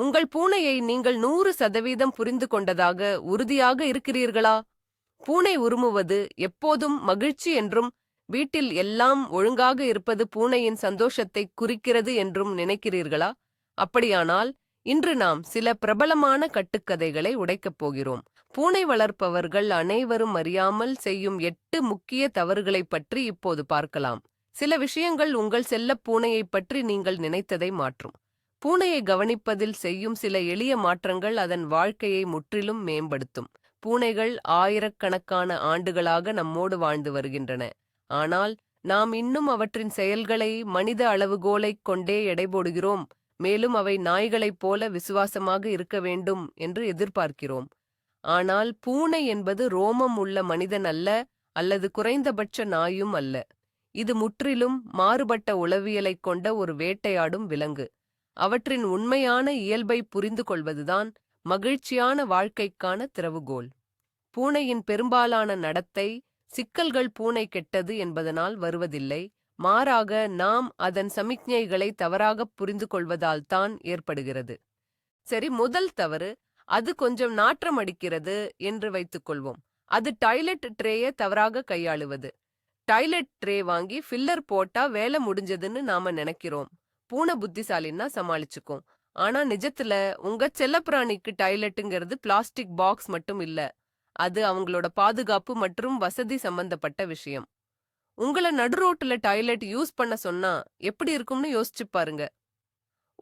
உங்கள் பூனையை நீங்கள் நூறு சதவீதம் புரிந்து கொண்டதாக உறுதியாக இருக்கிறீர்களா? பூனை உருமுவது எப்போதும் மகிழ்ச்சி என்றும் வீட்டில் எல்லாம் ஒழுங்காக இருப்பது பூனையின் சந்தோஷத்தை குறிக்கிறது என்றும் நினைக்கிறீர்களா? அப்படியானால் இன்று நாம் சில பிரபலமான கட்டுக்கதைகளை உடைக்கப் போகிறோம். பூனை வளர்ப்பவர்கள் அனைவரும் அறியாமல் செய்யும் எட்டு முக்கிய தவறுகளைப் பற்றி இப்போது பார்க்கலாம். சில விஷயங்கள் உங்கள் செல்லப் பூனையைப் பற்றி நீங்கள் நினைத்ததை மாற்றும். பூனையை கவனிப்பதில் செய்யும் சில எளிய மாற்றங்கள் அதன் வாழ்க்கையை முற்றிலும் மேம்படுத்தும். பூனைகள் ஆயிரக்கணக்கான ஆண்டுகளாக நம்மோடு வாழ்ந்து வருகின்றன. ஆனால் நாம் இன்னும் அவற்றின் செயல்களை மனித அளவுகோலைக் கொண்டே எடைபோடுகிறோம். மேலும் அவை நாய்களைப் போல விசுவாசமாக இருக்க வேண்டும் என்று எதிர்பார்க்கிறோம். ஆனால் பூனை என்பது ரோமம் உள்ள மனிதன் அல்ல அல்லது குறைந்தபட்ச நாயும் அல்ல. இது முற்றிலும் மாறுபட்ட உளவியலைக் கொண்ட ஒரு வேட்டையாடும் விலங்கு. அவற்றின் உண்மையான இயல்பை புரிந்து கொள்வதுதான் மகிழ்ச்சியான வாழ்க்கைக்கான திறவுகோல். பூனையின் பெரும்பாலான நடத்தை சிக்கல்கள் பூனை கெட்டது என்பதனால் வருவதில்லை. மாறாக நாம் அதன் சமிக்ஞைகளை தவறாகப் புரிந்து கொள்வதால்தான் ஏற்படுகிறது. சரி முதல் தவறு அது கொஞ்சம் நாற்றம் அடிக்கிறது என்று வைத்துக்கொள்வோம் அது டாய்லெட் ட்ரேயை தவறாக கையாளுவது. டாய்லெட் ட்ரே வாங்கி ஃபில்லர் போட்டா வேலை முடிஞ்சதுன்னு நாம நினைக்கிறோம். பூனை புத்திசாலின்னா சமாளிச்சுக்கும். ஆனா நிஜத்துல உங்க செல்லப்பிராணிக்கு டாய்லெட்டுங்கிறது பிளாஸ்டிக் பாக்ஸ் மட்டும் இல்ல. அது அவங்களோட பாதுகாப்பு மற்றும் வசதி சம்பந்தப்பட்ட விஷயம். உங்களை நடுரோட்டுல டாய்லெட் யூஸ் பண்ண சொன்னா எப்படி இருக்கும்னு யோசிச்சு பாருங்க.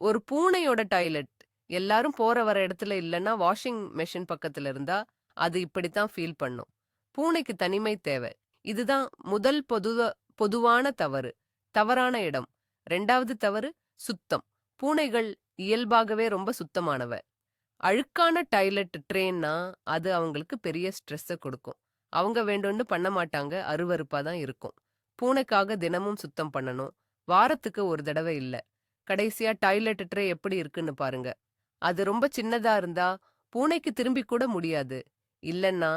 ஒரு பூனையோட டாய்லெட் எல்லாரும் போற வர இடத்துல இல்லைன்னா வாஷிங் மெஷின் பக்கத்துல இருந்தா அது இப்படித்தான் ஃபீல் பண்ணும். பூனைக்கு தனிமை தேவை. இதுதான் முதல் பொதுவ பொதுவான தவறு. தவறான இடம். ரெண்டாவது தவறு சுத்தம். பூனைகள் இயல்பாகவே ரொம்ப சுத்தமானவ. அழுக்கான டாய்லெட் ட்ரெயின்னா அது அவங்களுக்கு பெரிய ஸ்ட்ரெஸ்ஸை கொடுக்கும். அவங்க வேண்டும்னு பண்ண மாட்டாங்க அருவருப்பா தான் இருக்கும். பூனைக்காக தினமும் சுத்தம் பண்ணணும். வாரத்துக்கு ஒரு தடவை இல்ல. கடைசியா டாய்லெட் ட்ரே எப்படி இருக்குன்னு பாருங்க. அது ரொம்ப சின்னதா இருந்தா பூனைக்கு திரும்பி கூட முடியாது. இல்லன்னா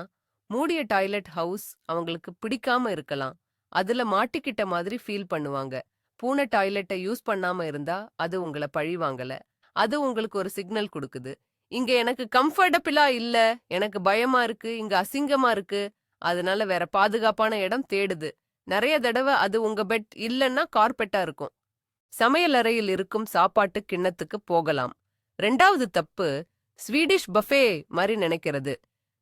மூடிய டாய்லெட் ஹவுஸ் அவங்களுக்கு பிடிக்காம இருக்கலாம். அதுல மாட்டிக்கிட்ட மாதிரி ஃபீல் பண்ணுவாங்க. பூனை டாய்லெட்டை யூஸ் பண்ணாம இருந்தா அது உங்களை பழி வாங்கல. அது உங்களுக்கு ஒரு சிக்னல் கொடுக்குது. இங்க எனக்கு கம்ஃபர்டபிளா இல்ல எனக்கு பயமா இருக்கு இங்க அசிங்கமா இருக்கு அதனால வேற பாதுகாப்பான இடம் தேடுது. நிறைய தடவை அது உங்க பெட் இல்லைன்னா கார்பெட்டா இருக்கும். சமையலறையில் இருக்கும் சாப்பாட்டு கிண்ணத்துக்கு போகலாம். ரெண்டாவது தப்பு ஸ்வீடிஷ் பஃபே மாதிரி நினைக்கிறது.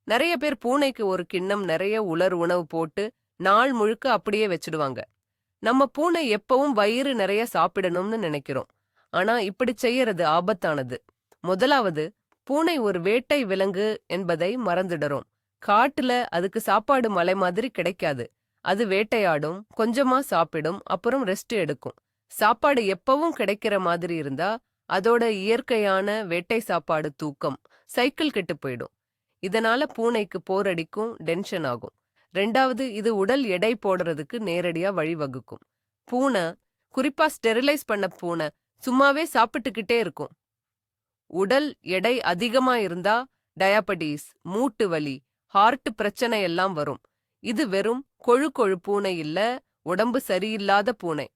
நிறைய பேர் பூனைக்கு ஒரு கிண்ணம் நிறைய உலர் உணவு போட்டு நாள் முழுக்க அப்படியே வச்சிடுவாங்க. நம்ம பூனை எப்பவும் வயிறு நிறைய சாப்பிடணும்னு நினைக்கிறோம். ஆனா இப்படி செய்யறது ஆபத்தானது. முதலாவது பூனை ஒரு வேட்டை விலங்கு என்பதை மறந்துடுறோம். காட்டுல அதுக்கு சாப்பாடு மலை மாதிரி கிடைக்காது. அது வேட்டையாடும் கொஞ்சமா சாப்பிடும் அப்புறம் ரெஸ்ட் எடுக்கும். சாப்பாடு எப்பவும் கிடைக்கிற மாதிரி இருந்தா அதோட இயற்கையான வேட்டை சாப்பாடு தூக்கம் சைக்கிள் கெட்டு போயிடும். இதனால பூனைக்கு போரடிக்கும் டென்ஷன் ஆகும். ரெண்டாவது இது உடல் எடை போடுறதுக்கு நேரடியா வழிவகுக்கும். பூனை குறிப்பா ஸ்டெரிலைஸ் பண்ண பூனை சும்மாவே சாப்பிட்டுக்கிட்டே இருக்கும். உடல் எடை அதிகமா இருந்தா டயாபடீஸ் மூட்டு வலி ஹார்ட் பிரச்சனை எல்லாம் வரும். இது வெறும் கொழு கொழு பூனை இல்ல உடம்பு சரியில்லாத பூனை.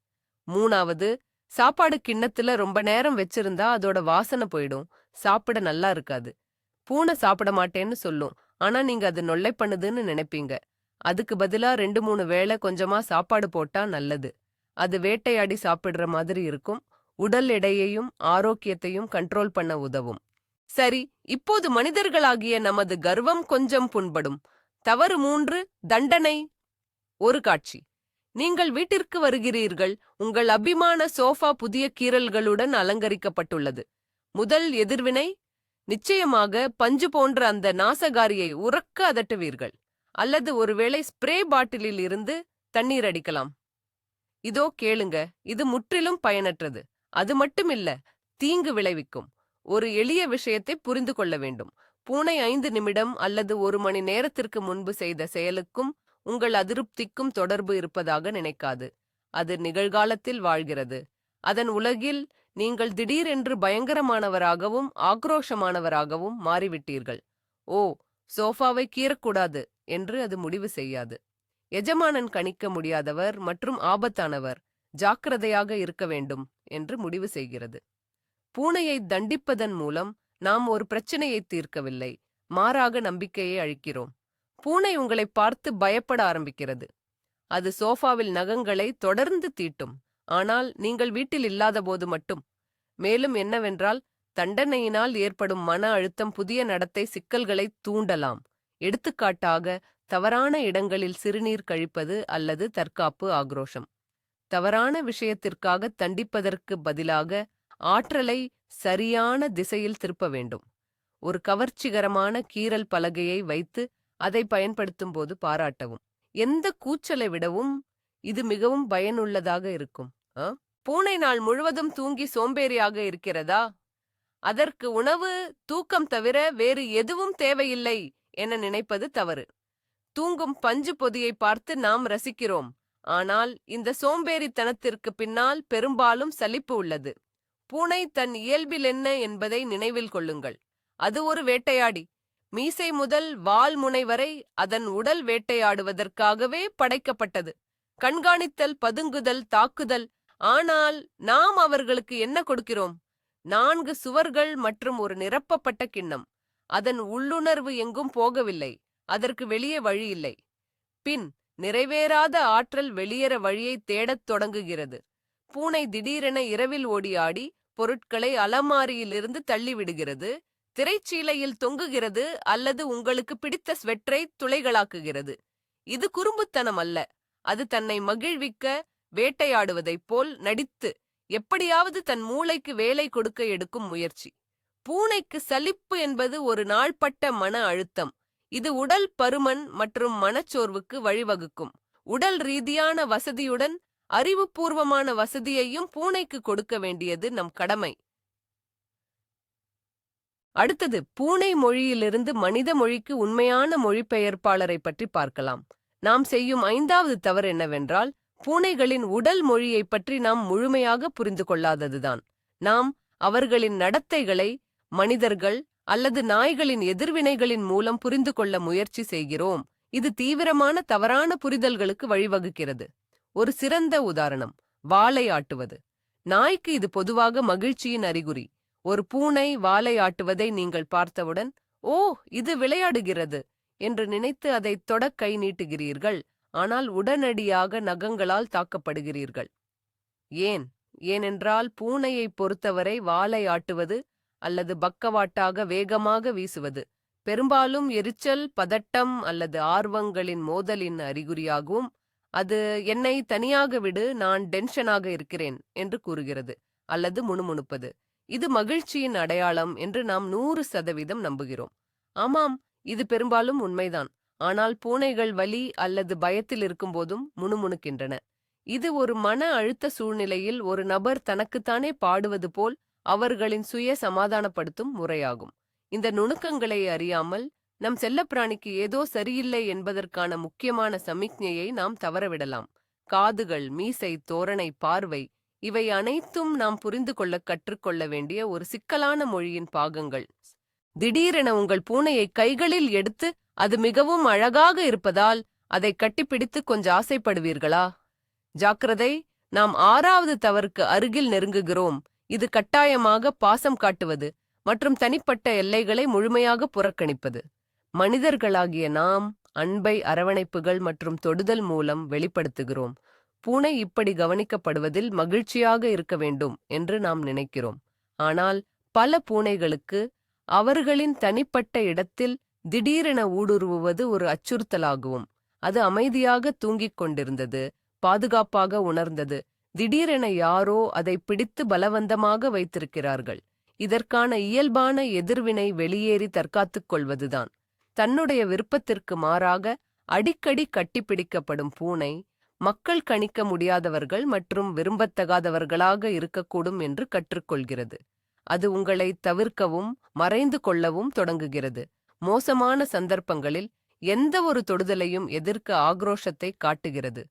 மூணாவது சாப்பாடு கிண்ணத்துல ரொம்ப நேரம் வச்சிருந்தா அதோட வாசனை போயிடும். சாப்பிட நல்லா இருக்காது. பூனை சாப்பிட மாட்டேன்னு சொல்லும். ஆனா நீங்க அது நொல்லை பண்ணுதுன்னு நினைப்பீங்க. அதுக்கு பதிலா ரெண்டு மூணு வேளை கொஞ்சமா சாப்பாடு போட்டா நல்லது. அது வேட்டையாடி சாப்பிடுற மாதிரி இருக்கும். உடல் எடையையும் ஆரோக்கியத்தையும் கண்ட்ரோல் பண்ண உதவும். சரி இப்போது மனிதர்களாகிய நமது கர்வம் கொஞ்சம் புண்படும். தவறு மூன்று தண்டனை. ஒரு காட்சி. நீங்கள் வீட்டிற்கு வருகிறீர்கள். உங்கள் அபிமான சோஃபா புதிய கீறல்களுடன் அலங்கரிக்கப்பட்டுள்ளது. முதல் எதிர்வினை நிச்சயமாக பஞ்சு போன்ற அந்த நாசகாரியை உறக்க அதட்டுவீர்கள். அல்லது ஒருவேளை ஸ்ப்ரே பாட்டிலில் இருந்து தண்ணீர் அடிக்கலாம். இதோ கேளுங்க இது முற்றிலும் பயனற்றது. அது மட்டுமில்ல தீங்கு விளைவிக்கும். ஒரு எளிய விஷயத்தை புரிந்து கொள்ள வேண்டும். பூனை ஐந்து நிமிடம் அல்லது ஒரு மணி நேரத்திற்கு முன்பு செய்த செயலுக்கும் உங்கள் அதிருப்திக்கும் தொடர்பு இருப்பதாக நினைக்காது. அது நிகழ்காலத்தில் வாழ்கிறது. அதன் உலகில் நீங்கள் திடீரென்று பயங்கரமானவராகவும் ஆக்ரோஷமானவராகவும் மாறிவிட்டீர்கள். ஓ சோஃபாவை கீறக்கூடாது. என்று அது முடிவு செய்யாது. எஜமானன் கணிக்க முடியாதவர் மற்றும் ஆபத்தானவர் ஜாக்கிரதையாக இருக்க வேண்டும் என்று முடிவு செய்கிறது. பூனையை தண்டிப்பதன் மூலம் நாம் ஒரு பிரச்சனையை தீர்க்கவில்லை மாறாக நம்பிக்கையை அழிக்கிறோம். பூனை உங்களை பார்த்து பயப்பட ஆரம்பிக்கிறது. அது சோஃபாவில் நகங்களை தொடர்ந்து தீட்டும் ஆனால் நீங்கள் வீட்டில் இல்லாதபோது மட்டும். மேலும் என்னவென்றால் தண்டனையினால் ஏற்படும் மன அழுத்தம் புதிய நடத்தை சிக்கல்களை தூண்டலாம். எடுத்துக்காட்டாக தவறான இடங்களில் சிறுநீர் கழிப்பது அல்லது தற்காப்பு ஆக்ரோஷம். தவறான விஷயத்திற்காக தண்டிப்பதற்கு பதிலாக ஆற்றலை சரியான திசையில் திருப்ப வேண்டும். ஒரு கவர்ச்சிகரமான கீறல் பலகையை வைத்து அதை பயன்படுத்தும் போது பாராட்டவும். எந்த கூச்சலை விடவும் இது மிகவும் பயனுள்ளதாக இருக்கும். ஆ? பூனை நாள் முழுவதும் தூங்கி சோம்பேறியாக இருக்கிறதா? அதற்கு உணவு தூக்கம் தவிர வேறு எதுவும் தேவையில்லை. என நினைப்பது தவறு. தூங்கும் பஞ்சு பொதியை பார்த்து நாம் ரசிக்கிறோம். ஆனால் இந்த சோம்பேறித்தனத்திற்கு பின்னால் பெரும்பாலும் சலிப்பு உள்ளது. பூனை தன் இயல்பில் என்ன என்பதை நினைவில் கொள்ளுங்கள். அது ஒரு வேட்டையாடி. மீசை முதல் வால் முனை வரை அதன் உடல் வேட்டையாடுவதற்காகவே படைக்கப்பட்டது. கண்காணித்தல் பதுங்குதல் தாக்குதல். ஆனால் நாம் அவர்களுக்கு என்ன கொடுக்கிறோம்? நான்கு சுவர்கள் மற்றும் ஒரு நிரப்பப்பட்ட கிண்ணம். அதன் உள்ளுணர்வு எங்கும் போகவில்லை. அதற்கு வெளியே வழி இல்லை பின் நிறைவேறாத ஆற்றல் வெளியேற வழியை தேடத் தொடங்குகிறது. பூனை திடீரென இரவில் ஓடியாடி பொருட்களை அலமாரியிலிருந்து தள்ளிவிடுகிறது. திரைச்சீலையில் தொங்குகிறது அல்லது உங்களுக்கு பிடித்த ஸ்வெட்டரை துளைகளாக்குகிறது. இது குறும்புத்தனம் அல்ல. அது தன்னை மகிழ்விக்க வேட்டையாடுவதைப் போல் நடித்து எப்படியாவது தன் மூளைக்கு வேலை கொடுக்க எடுக்கும் முயற்சி. பூனைக்கு சலிப்பு என்பது ஒரு நாள்பட்ட மன அழுத்தம். இது உடல் பருமன் மற்றும் மனச்சோர்வுக்கு வழிவகுக்கும். உடல் ரீதியான வசதியுடன் அறிவுபூர்வமான வசதியையும் பூனைக்கு கொடுக்க வேண்டியது நம் கடமை. அடுத்தது பூனை மொழியிலிருந்து மனித மொழிக்கு உண்மையான மொழிபெயர்ப்பாளரை பற்றி பார்க்கலாம். நாம் செய்யும் ஐந்தாவது தவறு என்னவென்றால் பூனைகளின் உடல் மொழியைப் பற்றி நாம் முழுமையாக புரிந்து கொள்ளாததுதான். நாம் அவர்களின் நடத்தைகளை மனிதர்கள் அல்லது நாய்களின் எதிர்வினைகளின் மூலம் புரிந்து கொள்ள முயற்சி செய்கிறோம். இது தீவிரமான தவறான புரிதல்களுக்கு வழிவகுக்கிறது. ஒரு சிறந்த உதாரணம். வாலை ஆட்டுவது. நாய்க்கு இது பொதுவாக மகிழ்ச்சியின் அறிகுறி. ஒரு பூனை வாலை ஆட்டுவதை நீங்கள் பார்த்தவுடன் ஓ இது விளையாடுகிறது என்று நினைத்து அதை தொடக் கை நீட்டுகிறீர்கள். ஆனால் உடனடியாக நகங்களால் தாக்கப்படுகிறீர்கள். ஏன்? ஏனென்றால் பூனையைப் பொறுத்தவரை வாலை ஆட்டுவது அல்லது பக்கவாட்டாக வேகமாக வீசுவது. பெரும்பாலும் எரிச்சல் பதட்டம் அல்லது ஆர்வங்களின் மோதலின் அறிகுறியாகவும் அது என்னை தனியாக விடு நான் டென்ஷனாக இருக்கிறேன் என்று கூறுகிறது அல்லது முணுமுணுப்பது. இது மகிழ்ச்சியின் அடையாளம் என்று நாம் நூறு சதவீதம் நம்புகிறோம். ஆமாம் இது பெரும்பாலும் உண்மைதான். ஆனால் பூனைகள் வலி அல்லது பயத்தில் இருக்கும்போதும் முணுமுணுக்கின்றன. இது ஒரு மன அழுத்த சூழ்நிலையில் ஒரு நபர் தனக்குத்தானே பாடுவது போல் அவர்களின் சுய சமாதானப்படுத்தும் முறையாகும். இந்த நுணுக்கங்களை அறியாமல் நம் செல்லப்பிராணிக்கு ஏதோ சரியில்லை என்பதற்கான முக்கியமான சமிக்ஞையை நாம் தவறவிடலாம். காதுகள் மீசை தோரணை பார்வை இவை அனைத்தும் நாம் புரிந்து கொள்ள கற்றுக்கொள்ள வேண்டிய ஒரு சிக்கலான மொழியின் பாகங்கள். திடீரென உங்கள் பூனையை கைகளில் எடுத்து அது மிகவும் அழகாக இருப்பதால் அதை கட்டிப்பிடித்து கொஞ்சம் ஆசைப்படுவீர்களா? ஜாக்கிரதை நாம் ஆறாவது தவறுக்கு அருகில் நெருங்குகிறோம். இது கட்டாயமாக பாசம் காட்டுவது மற்றும் தனிப்பட்ட எல்லைகளை முழுமையாக புறக்கணிப்பது. மனிதர்களாகிய நாம் அன்பை அரவணைப்புகள் மற்றும் தொடுதல் மூலம் வெளிப்படுத்துகிறோம். பூனை இப்படி கவனிக்கப்படுவதில் மகிழ்ச்சியாக இருக்க வேண்டும் என்று நாம் நினைக்கிறோம். ஆனால் பல பூனைகளுக்கு அவர்களின் தனிப்பட்ட இடத்தில் திடீரென ஊடுருவுவது ஒரு அச்சுறுத்தலாகவும் அது அமைதியாக தூங்கிக் கொண்டிருந்தது பாதுகாப்பாக உணர்ந்தது திடீரென யாரோ அதை பிடித்து பலவந்தமாக வைத்திருக்கிறார்கள். இதற்கான இயல்பான எதிர்வினை வெளியேறி தற்காத்துக் கொள்வதுதான். தன்னுடைய விருப்பத்திற்கு மாறாக அடிக்கடி கட்டிப்பிடிக்கப்படும் பூனை மக்கள் கணிக்க முடியாதவர்கள் மற்றும் விரும்பத்தகாதவர்களாக இருக்கக்கூடும் என்று கற்றுக்கொள்கிறது. அது உங்களை தவிர்க்கவும் மறைந்து கொள்ளவும் தொடங்குகிறது. மோசமான சந்தர்ப்பங்களில் எந்த ஒரு தொடுதலையும் எதிர்க்க ஆக்ரோஷத்தை காட்டுகிறது.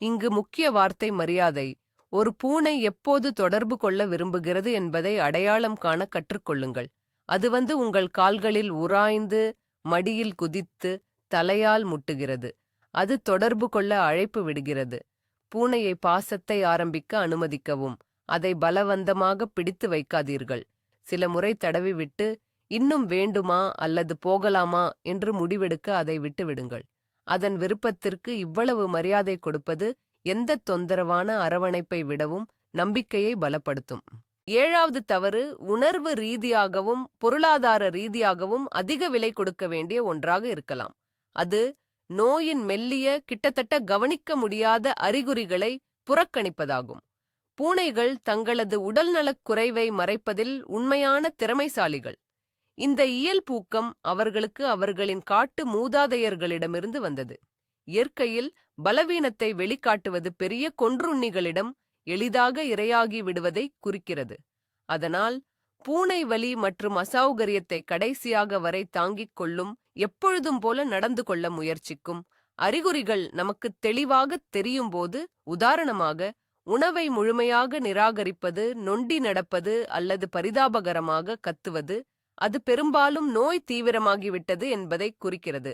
இங்கு முக்கிய வார்த்தை மரியாதை ஒரு பூனை எப்போது தொடர்பு கொள்ள விரும்புகிறது என்பதை அடையாளம் காண கற்றுக்கொள்ளுங்கள். அது வந்து உங்கள் கால்களில் உராய்ந்து மடியில் குதித்து தலையால் முட்டுகிறது. அது தொடர்பு கொள்ள அழைப்பு விடுகிறது. பூனையை பாசத்தை ஆரம்பிக்க அனுமதிக்கவும். அதை பலவந்தமாக பிடித்து வைக்காதீர்கள். சில முறை தடவிவிட்டு இன்னும் வேண்டுமா? அல்லது போகலாமா? என்று முடிவெடுக்க அதை விட்டுவிடுங்கள். அதன் விருப்பத்திற்கு இவ்வளவு மரியாதை கொடுப்பது எந்த தொந்தரவான அரவணைப்பை விடவும் நம்பிக்கையை பலப்படுத்தும். ஏழாவது தவறு உணர்வு ரீதியாகவும் பொருளாதார ரீதியாகவும் அதிக விலை கொடுக்க வேண்டிய ஒன்றாக இருக்கலாம். அது நோயின் மெல்லிய கிட்டத்தட்ட கவனிக்க முடியாத அறிகுறிகளை புறக்கணிப்பதாகும். பூனைகள் தங்களது உடல்நலக் குறைவை மறைப்பதில் உண்மையான திறமைசாலிகள். இந்த இயல்பூக்கம் அவர்களுக்கு அவர்களின் காட்டு மூதாதையர்களிடமிருந்து வந்தது. இயற்கையில் பலவீனத்தை வெளிக்காட்டுவது பெரிய கொன்றுண்ணிகளிடம் எளிதாக இரையாகி விடுவதை குறிக்கிறது. அதனால் பூனை வலி மற்றும் அசௌகரியத்தை கடைசியாக வரை தாங்கிக் கொள்ளும் எப்பொழுதும் போல நடந்து கொள்ள முயற்சிக்கும் அறிகுறிகள் நமக்கு தெளிவாக தெரியும்போது உதாரணமாக உணவை முழுமையாக நிராகரிப்பது நொண்டி நடப்பது அல்லது பரிதாபகரமாக கத்துவது அது பெரும்பாலும் நோய் தீவிரமாகிவிட்டது என்பதை குறிக்கிறது.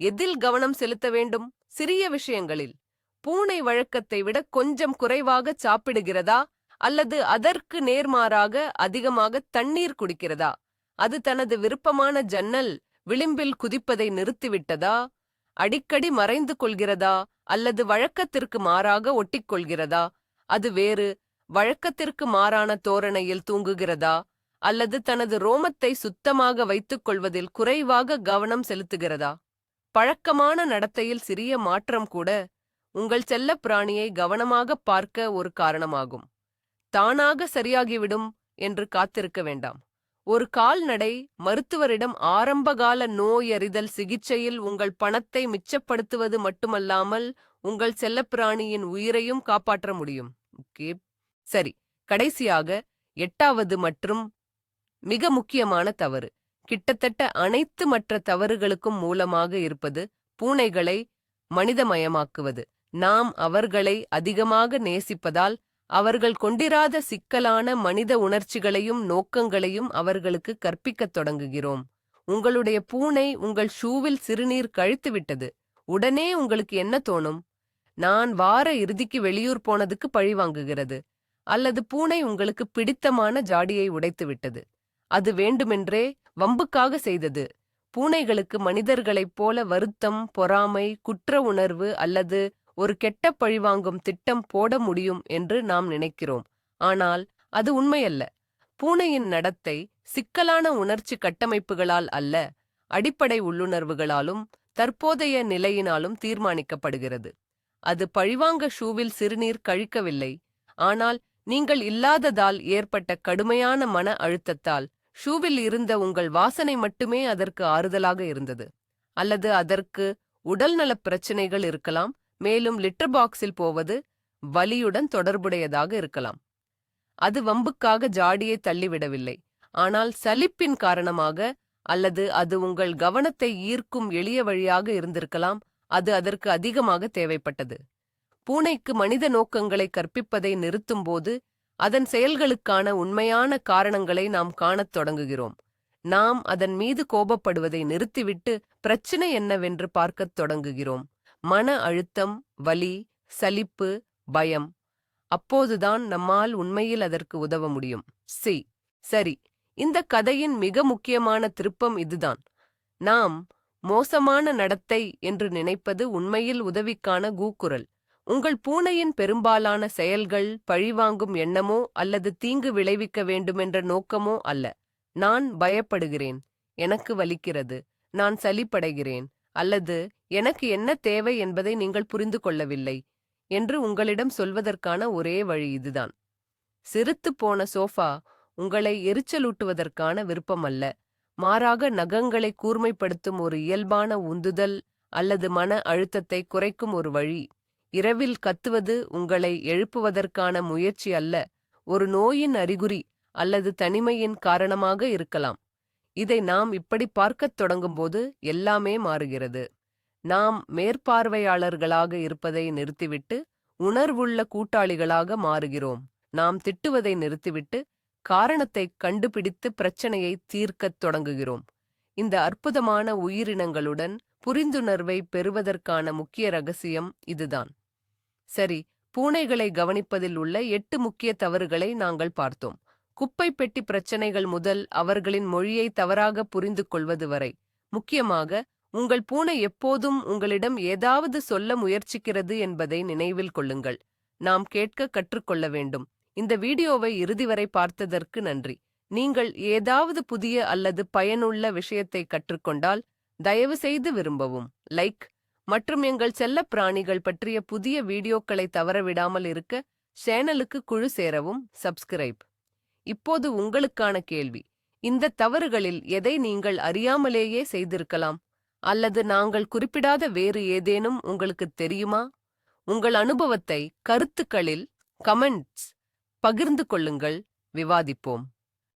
எதில் கவனம் செலுத்த வேண்டும்? சிறிய விஷயங்களில். பூனை வழக்கத்தை விட கொஞ்சம் குறைவாக சாப்பிடுகிறதா? அல்லது அதற்கு நேர்மாறாக அதிகமாக தண்ணீர் குடிக்கிறதா? அது தனது விருப்பமான ஜன்னல் விளிம்பில் குதிப்பதை நிறுத்திவிட்டதா? அடிக்கடி மறைந்து கொள்கிறதா? அல்லது வழக்கத்திற்கு மாறாக ஒட்டிக்கொள்கிறதா அது வேறு வழக்கத்திற்கு மாறான தோரணையில் தூங்குகிறதா? அல்லது தனது ரோமத்தை சுத்தமாக வைத்துக் கொள்வதில் குறைவாக கவனம் செலுத்துகிறதா? பழக்கமான நடத்தையில் சிறிய மாற்றம் கூட உங்கள் செல்லப் பிராணியை கவனமாக பார்க்க ஒரு காரணமாகும். தானாக சரியாகிவிடும் என்று காத்திருக்க வேண்டாம். ஒரு கால்நடை மருத்துவரிடம் ஆரம்பகால நோயறிதல் சிகிச்சையில் உங்கள் பணத்தை மிச்சப்படுத்துவது மட்டுமல்லாமல் உங்கள் செல்லப்பிராணியின் உயிரையும் காப்பாற்ற முடியும். ஓகே. சரி. கடைசியாக எட்டாவது மற்றும் மிக முக்கியமான தவறு. கிட்டத்தட்ட அனைத்து மற்ற தவறுகளுக்கும் மூலமாக இருப்பது பூனைகளை மனிதமயமாக்குவது. நாம் அவர்களை அதிகமாக நேசிப்பதால் அவர்கள் கொண்டிராத சிக்கலான மனித உணர்ச்சிகளையும் நோக்கங்களையும் அவர்களுக்கு கற்பிக்கத் தொடங்குகிறோம். உங்களுடைய பூனை உங்கள் ஷூவில் சிறுநீர் கழித்துவிட்டது உடனே உங்களுக்கு என்ன தோணும்? நான் வார இறுதிக்கு வெளியூர் போனதுக்கு பழி வாங்குகிறது. அல்லது பூனை உங்களுக்கு பிடித்தமான ஜாடியை உடைத்துவிட்டது அது வேண்டுமென்றே வம்புக்காக செய்தது. பூனைகளுக்கு மனிதர்களைப் போல வருத்தம் பொறாமை குற்ற உணர்வு அல்லது ஒரு கெட்ட பழிவாங்கும் திட்டம் போட முடியும் என்று நாம் நினைக்கிறோம். ஆனால் அது உண்மையல்ல. பூனையின் நடத்தை சிக்கலான உணர்ச்சி கட்டமைப்புகளால் அல்ல அடிப்படை உள்ளுணர்வுகளாலும் தற்போதைய நிலையினாலும் தீர்மானிக்கப்படுகிறது. அது பழிவாங்க ஷூவில் சிறுநீர் கழிக்கவில்லை. ஆனால் நீங்கள் இல்லாததால் ஏற்பட்ட கடுமையான மன அழுத்தத்தால் ஷூவில் இருந்த உங்கள் வாசனை மட்டுமே அதற்கு ஆறுதலாக இருந்தது. அல்லது அதற்கு உடல்நலப் பிரச்சினைகள் இருக்கலாம் மேலும் லிட்டர் பாக்ஸில் போவது வலியுடன் தொடர்புடையதாக இருக்கலாம். அது வம்புக்காக ஜாடியை தள்ளிவிடவில்லை. ஆனால் சலிப்பின் காரணமாக அல்லது அது உங்கள் கவனத்தை ஈர்க்கும் எளிய வழியாக இருந்திருக்கலாம் அது அதற்கு அதிகமாக தேவைப்பட்டது. பூனைக்கு மனித நோக்கங்களை கற்பிப்பதை நிறுத்தும்போது அதன் செயல்களுக்கான உண்மையான காரணங்களை நாம் காணத் தொடங்குகிறோம். நாம் அதன் மீது கோபப்படுவதை நிறுத்திவிட்டு பிரச்சனை என்னவென்று பார்க்கத் தொடங்குகிறோம். மன அழுத்தம் வலி சலிப்பு பயம். அப்போதுதான் நம்மால் உண்மையில் அதற்கு உதவ முடியும். சி. சரி இந்த கதையின் மிக முக்கியமான திருப்பம் இதுதான். நாம் மோசமான நடத்தை என்று நினைப்பது உண்மையில் உதவிக்கான கூக்குரல். உங்கள் பூனையின் பெரும்பாலான செயல்கள் பழிவாங்கும் எண்ணமோ அல்லது தீங்கு விளைவிக்க வேண்டுமென்ற நோக்கமோ அல்ல. நான் பயப்படுகிறேன் எனக்கு வலிக்கிறது நான் சலிப்படைகிறேன் அல்லது எனக்கு என்ன தேவை என்பதை நீங்கள் புரிந்து கொள்ளவில்லை என்று உங்களிடம் சொல்வதற்கான ஒரே வழி இதுதான். சிறுத்துப் போன சோஃபா உங்களை எரிச்சலூட்டுவதற்கான விருப்பமல்ல மாறாக நகங்களை கூர்மைப்படுத்தும் ஒரு இயல்பான உந்துதல் அல்லது மன அழுத்தத்தை குறைக்கும் ஒரு வழி. இரவில் கத்துவது உங்களை எழுப்புவதற்கான முயற்சி அல்ல ஒரு நோயின் அறிகுறி அல்லது தனிமையின் காரணமாக இருக்கலாம். இதை நாம் இப்படி பார்க்கத் தொடங்கும்போது எல்லாமே மாறுகிறது. நாம் மேற்பார்வையாளர்களாக இருப்பதை நிறுத்திவிட்டு உணர்வுள்ள கூட்டாளிகளாக மாறுகிறோம். நாம் திட்டுவதை நிறுத்திவிட்டு காரணத்தை கண்டுபிடித்து பிரச்சனையை தீர்க்கத் தொடங்குகிறோம். இந்த அற்புதமான உயிரினங்களுடன் புரிந்துணர்வை பெறுவதற்கான முக்கிய ரகசியம் இதுதான். சரி பூனைகளை கவனிப்பதில் உள்ள எட்டு முக்கிய தவறுகளை நாங்கள் பார்த்தோம். குப்பை பெட்டி பிரச்சனைகள் முதல் அவர்களின் மொழியை தவறாக புரிந்து கொள்வது வரை. முக்கியமாக உங்கள் பூனை எப்போதும் உங்களிடம் ஏதாவது சொல்ல முயற்சிக்கிறது என்பதை நினைவில் கொள்ளுங்கள். நாம் கேட்க கற்றுக்கொள்ள வேண்டும். இந்த வீடியோவை இறுதி வரை பார்த்ததற்கு நன்றி. நீங்கள் ஏதாவது புதிய அல்லது பயனுள்ள விஷயத்தை கற்றுக்கொண்டால் தயவு செய்து விரும்பவும். லைக் மற்றும் எங்கள் செல்லப் பிராணிகள் பற்றிய புதிய வீடியோக்களை தவறவிடாமல் இருக்க சேனலுக்கு குழு சேரவும் சப்ஸ்கிரைப். இப்போது உங்களுக்கான கேள்வி. இந்த தவறுகளில் எதை நீங்கள் அறியாமலேயே செய்திருக்கலாம்? அல்லது நாங்கள் குறிப்பிடாத வேறு ஏதேனும் உங்களுக்குத் தெரியுமா? உங்கள் அனுபவத்தை கருத்துக்களில் கமெண்ட்ஸ் பகிர்ந்து கொள்ளுங்கள். விவாதிப்போம்.